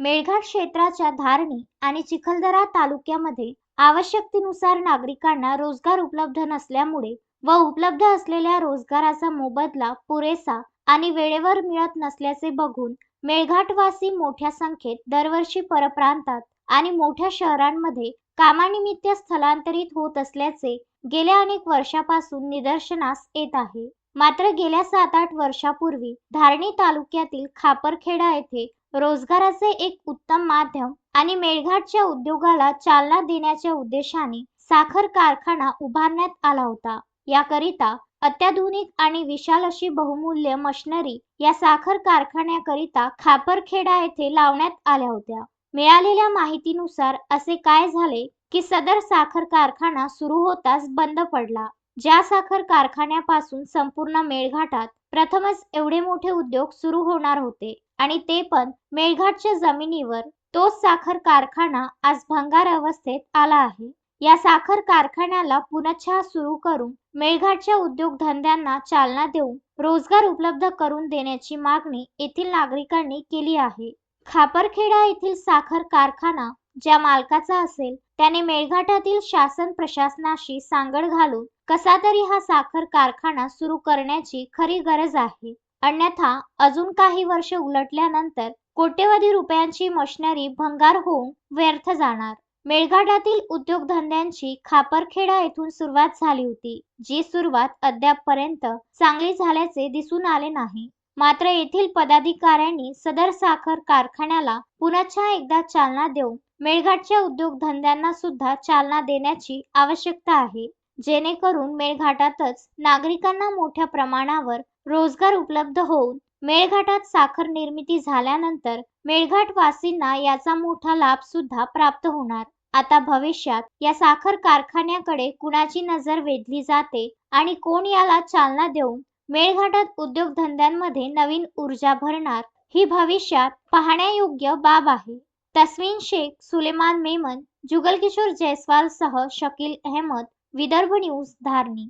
मेळघाट क्षेत्राच्या धारणी आणि चिखलदरा तालुक्यामध्ये आवश्यकतेनुसार नागरिकांना रोजगार उपलब्ध नसल्यामुळे व उपलब्ध असलेल्या रोजगाराचा मोबदला पुरेसा आणि वेळेवर मिळत नसल्याचे बघून मेळघाटवासी मोठ्या संख्येत दरवर्षी परप्रांतात आणि मोठ्या शहरांमध्ये कामानिमित्त स्थलांतरित होत असल्याचे गेल्या अनेक वर्षापासून निदर्शनास येत आहे. मात्र गेल्या सात आठ वर्षापूर्वी धारणी तालुक्यातील खापरखेडा येथे रोजगाराचे एक उत्तम माध्यम आणि मेळघाटच्या उद्योगाला चालना देण्याच्या उद्देशाने साखर कारखाना उभारण्यात आला होता. याकरिता अत्याधुनिक आणि विशाल अशी बहुमूल्य मशिनरी या साखर कारखान्याकरिता खापरखेडा येथे लावण्यात आल्या होत्या. मिळालेल्या माहितीनुसार असे काय झाले की सदर साखर कारखाना सुरू होताच बंद पडला. ज्या साखर कारखान्यापासून संपूर्ण मेळघाटात प्रथमच एवढे मोठे उद्योग सुरू होणार होते. आणि ते पण मेळघाटच्या जमिनीवर. तोच साखर कारखाना आज भंगार अवस्थेत आला आहे. या साखर कारखान्याला पुनच्छा सुरू करून मेळघाटच्या उद्योगधंद्यांना चालना देऊन रोजगार उपलब्ध करून देण्याची मागणी येथील नागरिकांनी केली आहे. खापरखेडा येथील साखर कारखाना ज्या मालकाचा असेल त्याने मेळघाटातील शासन प्रशासनाशी सांगड घालून कसा तरी हा साखर कारखाना सुरू करण्याची खरी गरज आहे. अन्यथा अजून काही वर्ष उलटल्यानंतर कोट्यवधी रुपयांची मशिनरी भंगार होऊन व्यर्थ जाणार. मेळघाटातील उद्योगधंद्यांची खापरखेडा येथून सुरुवात झाली होती जी सुरुवात अद्यापपर्यंत चांगली झाल्याचे दिसून आले नाही. मात्र येथील पदाधिकाऱ्यांनी सदर साखर कारखान्याला पुनच्छा एकदा चालना देऊन मेळघाटच्या उद्योगधंद्यांना सुद्धा चालना देण्याची आवश्यकता आहे. जेणेकरून मेळघाटातच नागरिकांना मोठ्या प्रमाणावर रोजगार उपलब्ध होऊन मेळघाटात साखर निर्मिती झाल्यानंतर मेळघाटवासींना याचा मोठा लाभ सुद्धा प्राप्त होणार. आता भविष्यात या साखर कारखान्याकडे कुणाची नजर वेधली जाते आणि कोण याला चालना देऊन मेळघाटात उद्योगधंद्यांमध्ये नवीन ऊर्जा भरणार ही भविष्यात पाहण्यायोग्य बाब आहे. तस्मिन शेख सुलेमान मेमन जुगलकिशोर जयस्वाल सह शकील अहमद विदर्भ न्यूज धारणी.